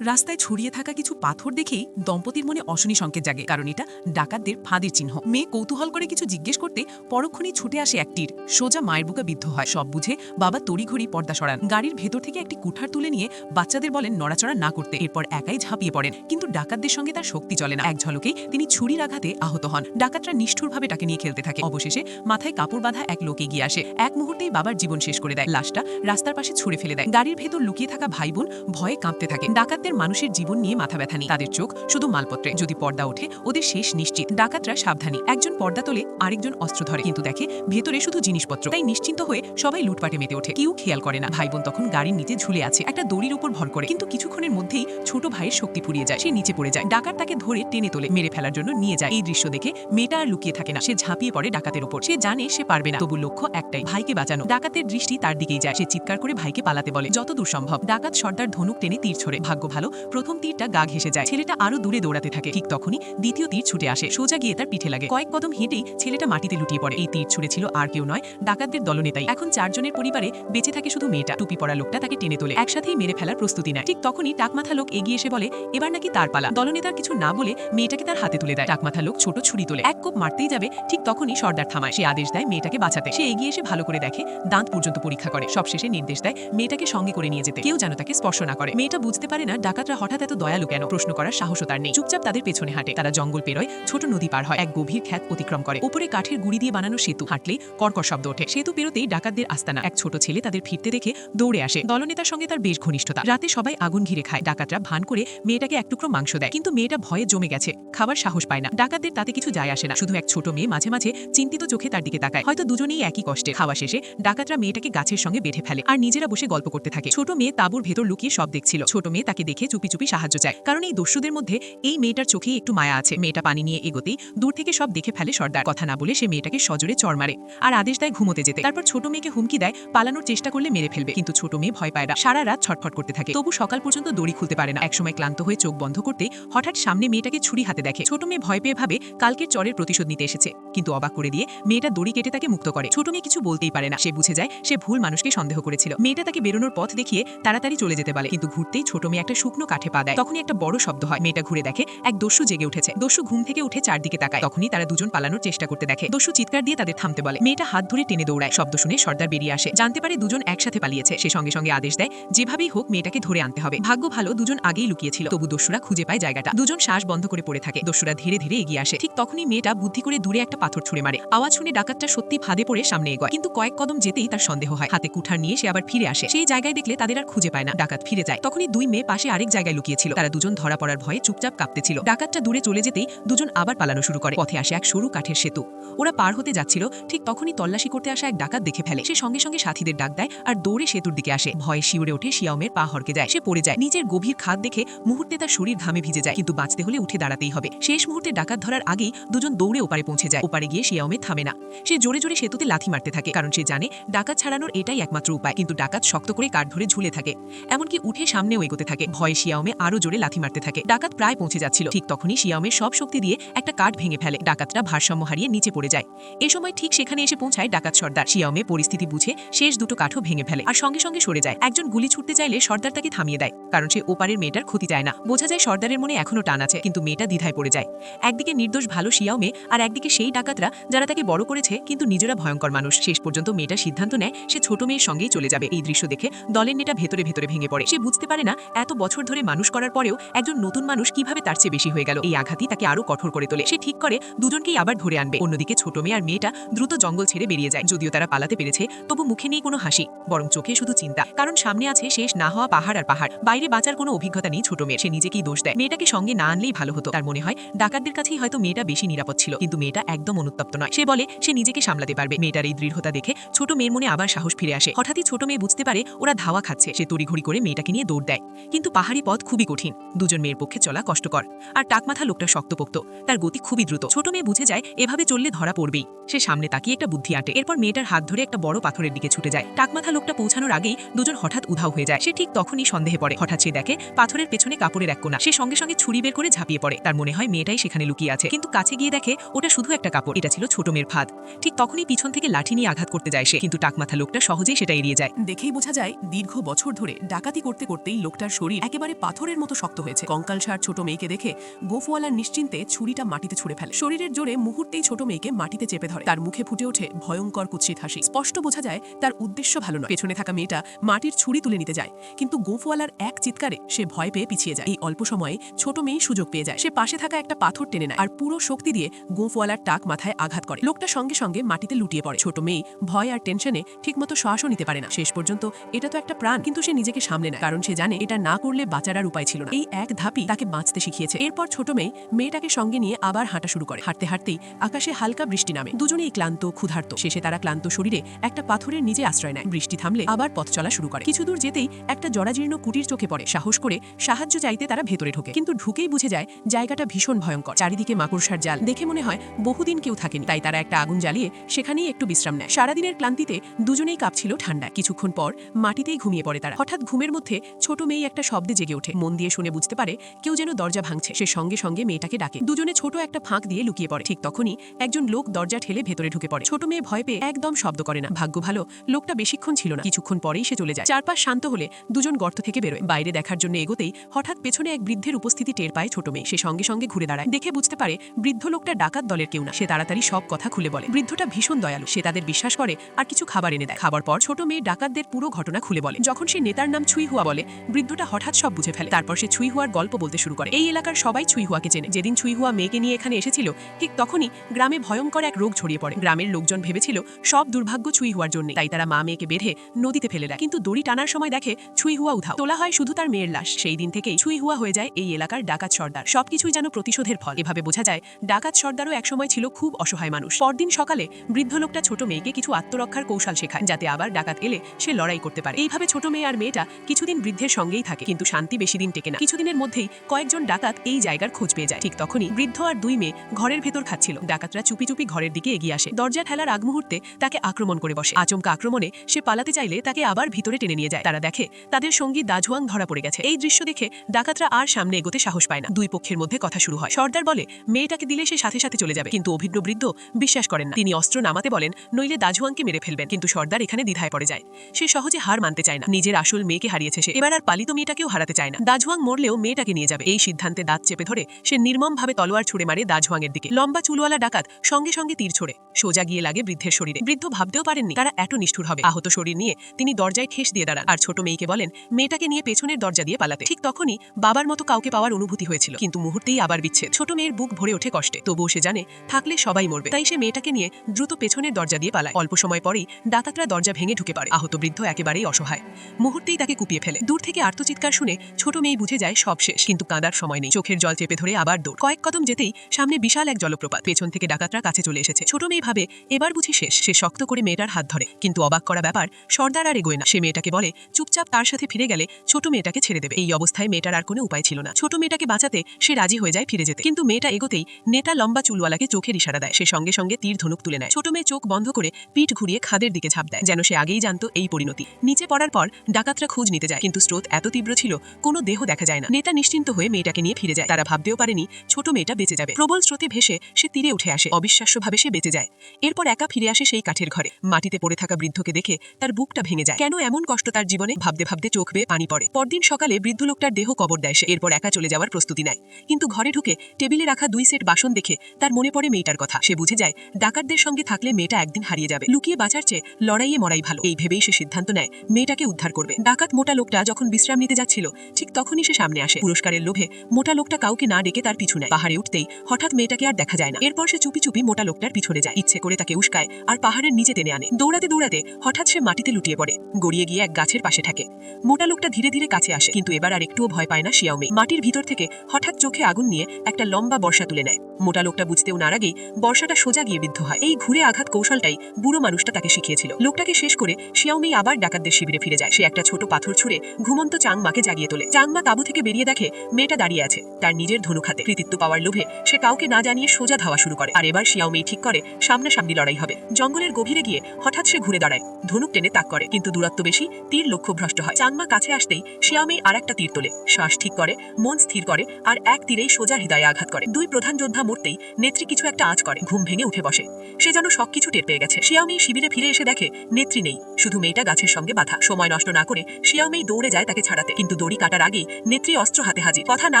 রাস্তায় ছড়িয়ে থাকা কিছু পাথর দেখেই দম্পতির মনে অশনি সংকেত জাগে, কারণ এটা ডাকাতদের ফাঁদের চিহ্ন। মেয়ে কৌতূহল করে কিছু জিজ্ঞেস করতে পরক্ষণেই ছুটে আসে একটির সোজা মায়ের বুকে বিদ্ধ হয়। সব বুঝে বাবা তড়িঘড়ি পর্দা সরান। গাড়ির ভেতর থেকে একটি কুঠার তুলে নিয়ে বাচ্চাদের বলেন নড়াচড়া না করতে। এরপর একাই ঝাঁপিয়ে পড়েন। কিন্তু ডাকাতদের সঙ্গে তার শক্তি চলে না। এক ঝলকেই তিনি ছুরির আঘাতে আহত হন। ডাকাতরা নিষ্ঠুরভাবে তাকে নিয়ে খেলতে থাকে। অবশেষে মাথায় কাপড় বাঁধা এক লোক এগিয়ে আসে। এক মুহূর্তেই বাবার জীবন শেষ করে দেয়। লাশটা রাস্তার পাশে ছুঁড়ে ফেলে দেয়। গাড়ির ভেতর লুকিয়ে থাকা ভাই বোন ভয়ে কাঁপতে থাকে। ডাকাতদের মানুষের জীবন নিয়ে মাথা ব্যথা নেই। তাদের চোখ শুধু মালপত্রে। যদি পর্দা ওঠে, ওদের শেষ নিশ্চিত। ডাকাতরা সাবধানী। একজন পর্দা তোলে, আরেকজন অস্ত্র ধরে। কিন্তু দেখে, ভেতরে শুধু জিনিসপত্র। তাই নিশ্চিন্ত হয়ে সবাই লুটপাটে মেতে ওঠে। কেউ খেয়াল করে না। ভাই বোন তখন গাড়ির নিচে ঝুলে আছে। একটা দড়ির উপর ভর করে। কিন্তু কিছুক্ষণের মধ্যেই ছোট ভাইয়ের শক্তি ফুরিয়ে যায়। সে নিচে পড়ে যায়। ডাকাত তাকে ধরে টেনে তোলে। মেরে ফেলার জন্য নিয়ে যায়। এই দৃশ্য দেখে মেয়েটা আর লুকিয়ে থাকে না। সে ঝাঁপিয়ে পড়ে ডাকাতের উপর। সে জানে সে পারবে না। তবু লক্ষ্য একটাই, ভাইকে বাঁচানো। ডাকাতের দৃষ্টি তার দিকেই যায়। সে চিৎকার করে ভাইকে পালাতে বলে। যত দূর সম্ভব। ডাকাত সর্দার ধনুক টেনে তীর ছোড়ে। ভাগ্য ভালো, প্রথম তীরটা গা ঘেসে যায়। ছেলেটা আরও দূরে দৌড়াতে থাকে। ঠিক তখনই দ্বিতীয় তীর ছুটে আসে। সোজা গিয়ে তার পিঠে লাগে। কয়েক কদম হেঁটেই ছেলেটা মাটিতে লুটিয়ে পড়ে। এই তীর ছুড়েছিল আর কেউ নয়, ডাকাতদের দলনেতাই। এখন চারজনের পরিবারে বেঁচে থাকে শুধু মেয়েটা। টুপি পড়া লোকটা তাকে টেনে তোলে। একসাথেই মেরে ফেলার প্রস্তুতি নেয়। ঠিক তখনই টাকমাথা লোক এগিয়ে এসে বলে, এবার নাকি তার পালা। দলনেতার কিছু না বলে মেয়েটাকে তার হাতে তুলে দেয়। টাকমাথা লোক ছোট ছুরি তোলে। এক কোপ মারতেই যাবে, ঠিক তখনই সর্দার থামায়। সে আদেশ দেয় মেয়েটাকে বাঁচাতে। সে এগিয়ে এসে ভালো করে দেখে, দাঁত পর্যন্ত পরীক্ষা করে। সবশেষে নির্দেশ দেয় মেয়েটাকে সঙ্গে করে নিয়ে যেতে। কেউ যেন তাকে স্পর্শ না করে। মেয়েটা বুঝতে পারে না ডাকাতরা হঠাৎ এত দয়ালু কেন? প্রশ্ন করার সাহসও তার নেই। চুপচাপ তাদের পেছনে হাঁটে। তারা জঙ্গল পেরোয়, ছোট নদী পার হয়। এক গভীর খ্যাত অতিক্রম করে। উপরে কাঠের গুড়ি দিয়ে বানানো সেতু। হাঁটলেই কর্কর শব্দ ওঠে। সেতু পেরোতেই ডাকাতদের আস্তানা। এক ছোট ছেলে তাদের ফিরতে দেখে দৌড়ে আসে। দলনেতার সঙ্গে তার বেশ ঘনিষ্ঠতা। রাতে সবাই আগুন ঘিরে খায়। ডাকাতরা ভান করে মেয়েটাকে এক টুকরো মাংস দেয়। কিন্তু মেয়েটা ভয়ে জমে গেছে। খাবার সাহস পায় না। ডাকাতদের তাতে কিছু যায় আসে না। শুধু এক ছোট মেয়ে মাঝে মাঝে চিন্তিত চোখে তার দিকে তাকায়। হয়তো দুজনেই একই কষ্টে। খাওয়া শেষে ডাকাতরা মেয়েটাকে গাছের সঙ্গে বেঁধে ফেলে। আর নিজেরা বসে গল্প করতে থাকে। ছোট মেয়ে তাঁবুর ভেতর লুকিয়ে সব দেখছিল। ছোট মেয়ে তাকে দেখে চুপি চুপি সাহায্য চায়। কারণ এই দস্যুদের মধ্যে এই মেয়েটার চোখেই একটু মায়া আছে। মেয়েটা পানি নিয়ে এগোতেই দূর থেকে সব দেখে ফেলে সর্দার। কথা না বলে সে মেয়েটাকে সজোরে চড় মারে আর আদেশ দেয় ঘুমোতে যেতে। তারপর ছোট মেয়েকে হুমকি দেয়, পালানোর চেষ্টা করলে মেরে ফেলবে। কিন্তু ছোট মেয়ে ভয় পায় না। সারা রাত ছটফট করতে থাকে। তবু সকাল পর্যন্ত দড়ি খুলতে পারে না। একসময় ক্লান্ত হয়ে চোখ বন্ধ করতে হঠাৎ সামনে মেয়েটাকে ছুরি হাতে দেখে। ছোট মেয়ে ভয় পেয়ে ভাবে, কালকের চরের প্রতিশোধ নিতে এসেছে। কিন্তু অবাক করে দিয়ে মেয়েটা দড়ি কেটে তাকে মুক্ত করে। ছোট মেয়ে কিছু বলতেই পারে না। সে বুঝে যায়, সে ভুল মানুষকে সন্দেহ করেছিল। মেয়েটা তাকে বেরোনোর পথ দেখিয়ে তাড়াতাড়ি চলে যেতে বলে কিন্তু ঘুরতেই ছোট মেয়ে একটা শুকনো কাঠে পা দেয়। তখনই একটা বড় শব্দ হয়। মেয়েটা ঘুরে দেখে, এক দস্যু জেগে উঠেছে। দস্যু ঘুম থেকে উঠে চারদিকে তাকায়। তখনই তারা দুজন পালানোর চেষ্টা করতে দেখে। দস্যু চিৎকার দিয়ে তাদের থামতে বলে। মেয়েটা হাত ধরে টেনে দৌড়ায়। শব্দ শুনে সর্দার বেরিয়ে আসে। জানতে পারে দুজন একসাথে পালিয়েছে। সে সঙ্গে সঙ্গে আদেশ দেয়, যেভাবেই হোক মেয়েটাকে ধরে আনতে হবে। ভাগ্য ভালো, দুজন আগেই লুকিয়েছিল। তবু দস্যুরা খুঁজে পায় জায়গাটা। দুজন শ্বাস বন্ধ করে পড়ে থাকে। দস্যুরা ধীরে ধীরে এগিয়ে আসে। ঠিক তখনই মেয়েটা বুদ্ধি করে দূরে একটা পাথর ছুঁড়ে মারে। আওয়াজ শুনে ডাকাতটা সত্যি ফাঁদে পড়ে সামনে এগোয়। কিন্তু কয়েক কদম যেতেই তার সন্দেহ হয়। হাতে কুঠার নিয়ে সে আবার ফিরে আসে। সেই জায়গায় দেখলে তাদের আর খুঁজে পায় না। ডাকাত ফিরে যায়। তখনই দুই মেয়ে পাশে আরেক জায়গায় লুকিয়েছিল। তারা দুজন ধরা পড়ার ভয়ে চুপচাপ কাঁপতেছিল। ডাকাতটা দূরে চলে যেতেই দুজন আবার পালানো শুরু করে। পথে আসে এক সরু কাঠের সেতু। ওরা পার হতে যাচ্ছিল, ঠিক তখনই তল্লাশি করতে আসা এক ডাকাত দেখে ফেলে। সে সঙ্গে সঙ্গে সাথীদের ডাক দেয় আর দৌড়ে সেতুর দিকে আসে। ভয়ে শিউরে ওঠে শিয়ামের পা হরকে যায়। সে পড়ে যায়। নিজের গভীর খাদ দেখে মুহূর্তে তার শরীর ঘামে ভিজে যায়। কিন্তু বাঁচতে হলে উঠে দাঁড়াতেই হবে। শেষ মুহূর্তে ডাকাত ধরার আগেই দুজন দৌড়ে ওপারে পৌঁছে যায়। ওপারে গিয়ে শিয়ামে থামে না। সে জোরে জোরে সেতুতে লাথি মারতে থাকে, কারণ সে জানে ডাকাত ছাড়ানোর এটাই একমাত্র উপায়। কিন্তু ডাকাত শক্ত করে কাঠ ধরে ঝুলে থাকে। এমনকি উঠে সামনেও এগোতে থাকে। ভয়ে শিয়ামে আরও জোরে লাথি মারতে থাকে। ডাকাত প্রায় পৌঁছে যাচ্ছিল। ঠিক তখনই শিয়ামের সব শক্তি দিয়ে একটা কাঠ ভেঙে ফেলে। ডাকাতরা ভারসাম্য হারিয়ে নিচে পড়ে যায়। এ সময় ঠিক সেখানে এসে পৌঁছায় ডাকাত সর্দার। শিয়ামে পরিস্থিতি বুঝে শেষ দুটো কাঠও ভেঙে ফেলে আর সঙ্গে সঙ্গে সরে যায়। একজন গুলি ছুটতে চাইলে সর্দার তাকে থামিয়ে দেয়, কারণ সে ওপারের মেয়েটার ক্ষতি চায় না। বোঝা যায় সর্দারের মনে এখনও টান আছে, কিন্তু মেয়েটা দ্বিধায় পড়ে যায়। একদিকে নির্দোষ ভালো শিয়াও মেয়ে আর একদিকে সেই ডাকাতরা যারা তাকে বড় করেছে, কিন্তু নিজেরা ভয়ঙ্কর মানুষ। শেষ পর্যন্ত মেয়েটা সিদ্ধান্ত নেয়, সে ছোট মেয়ের সঙ্গেই চলে যাবে। এই দৃশ্য দেখে দলের নেটা ভেতরে ভেতরে ভেঙে পড়ে। সে বুঝতে পারে না, এত বছর ধরে মানুষ করার পরেও একজন নতুন মানুষ কীভাবে তার চেয়ে বেশি হয়ে গেল? এই আঘাতই তাকে আরও কঠোর করে তোলে। সে ঠিক করে দুজনকেই আবার ধরে আনবে। অন্যদিকে ছোট মেয়ে আর মেয়েটা দ্রুত জঙ্গল ছেড়ে বেরিয়ে যায়। যদিও তারা পালাতে পেরেছে, তবু মুখে নেই কোনো হাসি, বরং চোখে শুধু চিন্তা। কারণ সামনে আছে শেষ না হওয়া পাহাড় আর পাহাড়। বাইরে বাঁচার কোনো অভিজ্ঞতা নেই ছোট মেয়ে সে নিজেকেই দোষ দেয়। মেয়েটাকে সঙ্গে না আনলেই ভালো হতো। তার মনে হয় ডাকাতদের কাছেই হয়তো মেয়েটা বেশি নিরাপদ ছিল। কিন্তু মেয়েটা একদম অনুত্তপ্ত নয়। সে বলে, সে নিজেকে সামলাতে পারবে। মেয়েটার এই দৃঢ়তা দেখে ছোট মেয়ের মনে আবার সাহস ফিরে আসে। হঠাৎই ছোট মেয়ে বুঝতে পারে ওরা ধাওয়া খাচ্ছে। সে তড়িঘড়ি করে মেয়েটাকে নিয়ে দৌড় দেয়। কিন্তু পাহাড়ি পথ খুবই কঠিন। দুজন মেয়ের পক্ষে চলা কষ্টকর। আর টাকমাথা লোকটা শক্তপোক্ত। তার গতি খুবই দ্রুত। ছোট মেয়ে বুঝে যায়, এভাবে চললে ধরা পড়বেই। সে সামনে তাকিয়ে একটা বুদ্ধি আটে। এরপর মেয়েটার হাত ধরে একটা বড় পাথরের দিকে ছুটে যায়। টাকমাথা লোকটা পৌঁছানোর আগেই দুজন হঠাৎ উধাও হয়ে যায়। সে ঠিক তখনই সন্দেহে পড়ে। হঠাৎ সে দেখে, পাথরের পেছনে কাপড়ের এক কোনা সে সঙ্গে সঙ্গে ছুরি বের করে ঝাঁপিয়ে পড়ে। তার মনে হয় মেয়েটাই সেখানে লুকিয়ে আছে। কিন্তু কাছে গিয়ে দেখে, ওটা শুধু একটা কাপড়। এটা ছিল ছোট মেয়ের ফাঁদ। ঠিক তখনই পিছন থেকে লাঠি নিয়ে আঘাত করতে যায় সে। কিন্তু টাকমাথা লোকটা সহজেই সেটা এড়িয়ে যায়। দেখেই বোঝা যায়, দীর্ঘ বছর ধরে ডাকাতি করতে করতেই লোকটার শরীর একেবারে পাথরের মতো শক্ত হয়েছে। কঙ্কাল সার ছোট মেয়েকে দেখে গোফওয়ালার নিশ্চিন্তে ছুরিটা মাটিতে ছুঁড়ে ফেলে। শরীরের জোরে মুহূর্তেই ছোট মেয়েকে মাটিতে চেপে ধরে। তার মুখে ফুটে ওঠে ভয়ঙ্কর কুৎসিত হাসি। স্পষ্ট বোঝা যায় তার উদ্দেশ্য ভালো নয়। পেছনে থাকা মেয়েটা মাটির ছুরি তুলে নিতে যায়, কিন্তু গোফওয়ালার এক চিৎকারে সে ভয় পেয়ে পিছিয়ে যায়। এই অল্প সময়ে ছোট মেয়ে সুযোগ পেয়ে যায়। সে পাশে থাকা একটা পাথর টেনে নেয় আর পুরো শক্তি দিয়ে গোফওয়ালার টাক মাথায় আঘাত করে। লোকটা সঙ্গে সঙ্গে মাটিতে লুটিয়ে পড়ে। ছোট মেয়ে ভয় আর টেনশনে ঠিকমতো শ্বাসও নিতে পারে না। শেষ পর্যন্ত এটা তো একটা প্রাণ, কিন্তু সে নিজেকে সামলে নেয়, কারণ সে জানে এটা না করলে বাঁচার উপায় ছিল না। এই এক ধাপই তাকে বাঁচতে শিখিয়েছে। এরপর ছোট মেয়ে মেয়েটাকে সঙ্গে নিয়ে আবার হাঁটা শুরু করে। হাঁটতে হাঁটতেই আকাশে হালকা বৃষ্টি নামে। দুজনেই ক্লান্ত, ক্ষুধার্ত। শেষে তারা ক্লান্ত শরীরে একটা পাথরের নিচে আশ্রয় নেয়। বৃষ্টি থামলে আবার পথ চলা শুরু করে। কিছু দূর যেতেই একটা জরাজীর্ণ কুটির চোখে পড়ে। সাহস করে সাহায্য চাইতে তারা ভেতরে ঢোকে। কিন্তু ঢুকেই বুঝে যায় জায়গাটা ভীষণ ভয়ঙ্কর। চারিদিকে মাকড়সার জাল। দেখে মনে হয় বহুদিন কেউ থাকেনি। তাই তারা একটা আগুন জ্বালিয়ে সেখানেই একটু বিশ্রাম নেয়। সারাদিনের ক্লান্তিতে দুজনেই কাঁপছিল ঠান্ডায়। কিছুক্ষণ পর মাটিতেই ঘুমিয়ে পড়ে তারা। হঠাৎ ঘুমের মধ্যে ছোট মেয়ে একটা শব্দে জেগে ওঠে। মন দিয়ে শুনে বুঝতে পারে কেউ যেন দরজা ভাঙছে। সে সঙ্গে সঙ্গে মেয়েটাকে ডাকে। দুজনে ছোট একটা ফাঁক দিয়ে লুকিয়ে পড়ে। ঠিক তখনই একজন লোক দরজা ঠেলে ভেতরে ঢুকে পড়ে। ছোট মেয়ে ভয় পেয়ে একদম শব্দ করে না। ভাগ্য ভালো, লোকটা বেশিক্ষণ ছিল না। কিছুক্ষণ পরেই সে চলে যায়। চারপাশ শান্ত হলে দুজন গর্ত থেকে বেরোয়। বাইরে দেখার জন্য এগোতেই হঠাৎ পেছনে এক বৃদ্ধের উপস্থিতি টের পায় ছোট মেয়ে। সে সঙ্গে সঙ্গে ঘুরে দাঁড়ায়। দেখে বুঝতে পারে বৃদ্ধ লোকটা ডাকাত দলের কেউ না। সে তাড়াতাড়ি সব কথা খুলে বলে। বৃদ্ধটা ভীষণ দয়ালু। সে তাদের বিশ্বাস করে আর কিছু খাবার এনে দেয়। খাবার পর ছোট মেয়ে ডাকাতদের পুরো ঘটনা খুলে বলে। যখন সে নেতার নাম ছুই হুয়া বলে, বৃদ্ধটা হঠাৎ সব বুঝে ফেলে। তারপর সে ছুই হুয়ার গল্প বলতে শুরু করে। এই এলাকার সবাই ছুই হুয়াকে চেনে। যেদিন ছুই হুয়া মেয়েকে নিয়ে এখানে এসেছিল, ঠিক তখনই গ্রামে ভয়ঙ্কর এক রোগ ছড়িয়ে পড়ে। গ্রামের লোকজন ভেবেছিল, সব দুর্ভাগ্য ছুই হুয়ার জন্য। তাই তারা মা মেয়েকে বেঁধে নদীতে ফেলে দেয়। কিন্তু দড়ি টানার সময় দেখে ছুই হুয়া উধাও। তোলা হয় শুধু তার মেয়ের লাশ। সেই দিন থেকেই ছুই হুয়া হয়ে যায় এই এলাকার ডাকাত সর্দার। সবকিছুই যেন প্রতিশোধের ফল। এভাবে বোঝা যায়, ডাকাত সর্দারও একসময় ছিল খুব অসহায় মানুষ। পরদিন সকালে বৃদ্ধ লোকটা ছোট মেয়েকে কিছু আত্মরক্ষার কৌশল শেখায়, যাতে আবার ডাকাত এলে সে লড়াই করতে পারে। এইভাবে ছোট মেয়ে আর মেয়েটা কিছুদিন বৃদ্ধের সঙ্গেই থাকে। কিন্তু শান্তি বেশি দিন টেকে না। কিছুদিনের মধ্যেই কয়েকজন ডাকাত এই জায়গার খোঁজ পেয়ে যায়। ঠিক তখনই বৃদ্ধ আর দুই মেয়ে ঘরের ভেতর খাচ্ছিল। ডাকাতরা চুপি চুপি ঘরের দিকে এগিয়ে আসে। দরজা ঠেলার আগ মুহূর্তে তাকে আক্রমণ করে বসে। আচমকা আক্রমণে সে পালাতে চাইলে তাকে আবার ভিতরে টেনে নিয়ে যায়। তারা দেখে তাদের সঙ্গী দাজুয়াং ধরা পড়ে গেছে। এই দৃশ্য দেখে ডাকাতরা আর সামনে এগোতে সাহস পায় না। দুই পক্ষের মধ্যে কথা শুরু হয়। সর্দার বলে, মেয়েটাকে দিলে সে সাথে সাথে চলে যাবে। কিন্তু অভিজ্ঞ বৃদ্ধ বিশ্বাস করেন না। তিনি অস্ত্র নামাতে বলেন, নইলে দাজুয়াংকে মেরে ফেলবেন। কিন্তু সর্দার এখানে দ্বিধায় পড়ে যায়। সে সহজে হার মানতে চায় না। নিজের আসল মেয়েকে হারিয়েছে সে। এবার আর পালিত মেয়েটাকেও হারাতে চায় না। দাজুয়াং মরলেও মেয়েটাকে নিয়ে যাবে। এই সিদ্ধান্তে দাঁত চেপে ধরে সে নির্মমভাবে তলোয়ার ছুড়ে মারে দাজুয়াংয়ের দিকে। লম্বা চুলওয়ালা ডাকাত সঙ্গে সঙ্গে তীর ছোড়ে। সোজা গিয়ে লাগে বৃদ্ধের শরীরে। বৃদ্ধ ভাবতেও পারেননি তারা এত নিষ্ঠুর হবে। আহত শরীর নিয়ে তিনি দরজায় ঠেস দিয়ে দাঁড়ান। আর ছোট মেয়েকে বলেন, মেয়েটাকে নিয়ে পেছনের দরজা দিয়ে পালাতে। ঠিক তখনই বাবার মতো কাউকে পাওয়ার অনুভূতি হয়েছিল। কিন্তু মুহূর্তেই আবার বিচ্ছে ছোট মেয়ের বুক ভরে ওঠে কষ্টে। তবুও সে জানে, থাকলে সবাই মরবে। তাই সে মেয়েটাকে নিয়ে দ্রুত পেছনের দরজা দিয়ে পালায়। অল্প সময় পরেই ডাকাতরা দরজা ভেঙে ঢুকে পড়ে। আহত বৃদ্ধ একেবারেই অসহায়। মুহূর্তেই তাকে কুপিয়ে ফেলে। দূর থেকে আর্তচিৎকার শুনে ছোট মেয়ে বুঝে যায় সব শেষ, কিন্তু কাঁদার সময় নেই। চোখের জল চেপে ধরে আবার দৌড়। কয়েক কদম যেতেই সামনে বিশাল এক জলপ্রপাত। পেছন থেকে ডাকাতরা কাছে চলে এসেছে। ছোট মেয়ে ভাবে, এবার বুঝি শেষ। সে শক্ত করে মেয়েটার হাত ধরে, কিন্তু অবাক করা ব্যাপার, সর্দার আর এগোয় না। সে মেয়েটাকে বলে, চুপচাপ তার সাথে ফিরে গেলে ছোট মেয়েটাকে ছেড়ে দেবে। এই অবস্থায় মেয়েটার আর কোনো উপায় ছিল না। ছোট মেয়েটাকে বাঁচাতে সে রাজি হয়ে যায় ফিরে যেতে। কিন্তু মেয়েটা এগোতেই নেটা লম্বা চুলওয়ালাকে চোখের ইশারা দেয়। সে সঙ্গে সঙ্গে তীর ধনুক তুলে নেয়। ছোট মেয়ে চোখ বন্ধ করে পিঠ ঘুরিয়ে খাদের দিকে ঝাঁপ দেয়, যেন সে আগেই জানতো এই পরিণতি। নিচে পড়ার পর ডাকাতরা খোঁজ নিতে যায়, কিন্তু স্রোত এত তীব্র ছিল কোনো দেহ দেখা যায় না। নেতা নিশ্চিন্ত হয়ে মেয়েটাকে নিয়ে ফিরে যায়। তারা ভাবতেও পারেনি ছোট মেয়েটা বেঁচে যাবে। প্রবল স্রোতে ভেসে সে তীরে উঠে আসে। অবিশ্বাস্যভাবে সে বেঁচে যায়। এরপর একা ফিরে আসে সেই কাঠের ঘরে। মাটিতে পড়ে থাকা বৃদ্ধকে দেখে তার বুকটা ভেঙে যায়। কেন এমন কষ্ট তার জীবনে? ভাবতে ভাবতে চোখ বেয়ে পানি পড়ে। পরদিন সকালে বৃদ্ধ লোকটার দেহ কবর দেয় সে। এরপর একা চলে যাওয়ার প্রস্তুতি নেয়। কিন্তু ঘরে ঢুকে টেবিলে রাখা দুই সেট বাসন দেখে তার মনে পড়ে মেয়েটার কথা। সে বুঝে যায়, ডাকাতদের সঙ্গে থাকলে মেয়েটা একদিন হারিয়ে যাবে। লুকিয়ে বাঁচার চেয়ে লড়াইয়ে মরাই ভালো। এই ভেবেই সে সিদ্ধান্ত নেয়, মেয়েটাকে উদ্ধার করবে। ডাকাত মোটা লোকটা যখন বিশ্রাম নিতে যাচ্ছিল ঠিক তখনই সে সামনে আসে। পুরস্কারের লোভে মোটা লোকটা কাউকে না ডেকে তার পিছু নেয়। পাহাড়ে উঠতেই হঠাৎ মেয়েটাকে আর দেখা যায় না। এরপর সে চুপি চুপি মোটা লোকটার পিছনে যায়। ইচ্ছে করে তাকে উস্কায় আর পাহাড়ের নিচে টেনে আনে। দৌড়াতে দৌড়াতে হঠাৎ সে মাটিতে লুটিয়ে পড়ে। গড়িয়ে গিয়ে এক গাছের পাশে থাকে। মোটা লোকটা ধীরে ধীরে কাছে আসে। কিন্তু এবার আর একটুও ভয় পায় না শিয়াওমি মাটির ভিতর থেকে হঠাৎ চোখে আগুন নিয়ে একটা লম্বা বর্ষা তুলে নেয়। মোটা লোকটা বুঝতেও না আগেই বর্ষাটা সোজা গিয়ে বিদ্ধ হয়। এই ঘুরে আঘাত কৌশলটাই বুড়ো মানুষটা তাকে শিখিয়েছিল। লোকটাকে শেষ করে শিয়াওমি আবার ডাকাতদের শিবিরে ফিরে যায়। সে একটা ছোট পাথর ছুঁড়ে ঘুমন্ত চাংমাকে জাগিয়ে তোলে। চাংমা তাবু থেকে বেরিয়ে দেখে মেয়েটা দাঁড়িয়ে আছে। তার নিজের ধনুক হাতে কৃতিত্ব পাওয়ার লোভে সে কাউকে না জানিয়ে সোজা ধাওয়া শুরু করে। আর এবার শিয়াওমি ঠিক করে, সামনাসামনি লড়াই হবে। জঙ্গলের গভীরে গিয়ে হঠাৎ সে ঘুরে দাঁড়ায়। ধনুক টেনে তাক করে, কিন্তু দূরত্ব বেশি, তীর লক্ষ্যভ্রষ্ট হয়। চাংমা কাছে আসতেই শিয়াওমি আর একটা তীর তোলে। শ্বাস ঠিক করে, মন স্থির করে, আর এক তীরেই সোজা হৃদয়ে আঘাত করে। দুই প্রধান যোদ্ধা মরতেই নেত্রী কিছু একটা আঁচ করে, ঘুম ভেঙে উঠে বসে। সে যেন সবকিছু টের পেয়ে গেছে। শিয়াওমি শিবিরে ফিরে এসে দেখে, নেত্রী নেই। শুধু মেয়েটা গাছের সঙ্গে বাধা। সময় নষ্ট না করে শিয়াওমি দৌড়ে যায় তাকে ছাড়াতে। কিন্তু কিন্তু দড়ি কাটার আগেই নেত্রী অস্ত্র হাতে হাজির। কথা না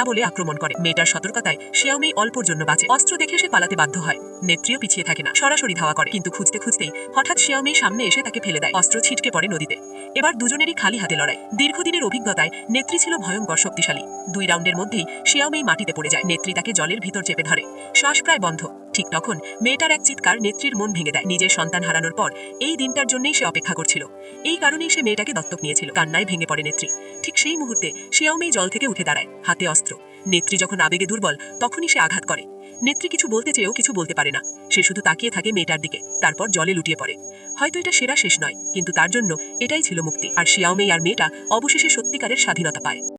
বলে আক্রমণ করে। মেয়েটার সতর্কতায় শিয়াওমেই অল্পর জন্য বাঁচে। অস্ত্র দেখে সে পালাতে বাধ্য হয়। নেত্রীও পিছিয়ে থাকে না। সরাসরি ধাওয়া করে। কিন্তু খুঁজতে খুঁজতেই হঠাৎ শিয়াওমেই সামনে এসে তাকে ফেলে দেয়। অস্ত্র ছিটকে পড়ে নদীতে। এবার দুজনেরই খালি হাতে লড়াই। দীর্ঘদিনের অভিজ্ঞতায় নেত্রী ছিল ভয়ঙ্কর শক্তিশালী। দুই রাউন্ডের মধ্যেই শিয়াওমেই মাটিতে পড়ে যায়। নেত্রী তাকে জলের ভিতর চেপে ধরে। শ্বাস প্রায় বন্ধ। ঠিক তখন মেয়েটার এক চিৎকার নেত্রীর মন ভেঙে দেয়। নিজের সন্তান হারানোর পর এই দিনটার জন্যই সে অপেক্ষা করছিল। এই কারণেই সে মেয়েটাকে দত্তক নিয়েছিল। কান্নায় ভেঙে পড়ে নেত্রী। ঠিক সেই মুহূর্তে শিয়াওমেই জল থেকে উঠে দাঁড়ায়, হাতে অস্ত্র। নেত্রী যখন আবেগে দুর্বল, তখনই সে আঘাত করে। নেত্রী কিছু বলতে চেয়েও কিছু বলতে পারে না। সে শুধু তাকিয়ে থাকে মেয়েটার দিকে, তারপর জলে লুটিয়ে পড়ে। হয়তো এটা সেরা শেষ নয়, কিন্তু তার জন্য এটাই ছিল মুক্তি। আর শিয়াওমেই আর মেয়েটা অবশেষে সত্যিকারের স্বাধীনতা পায়।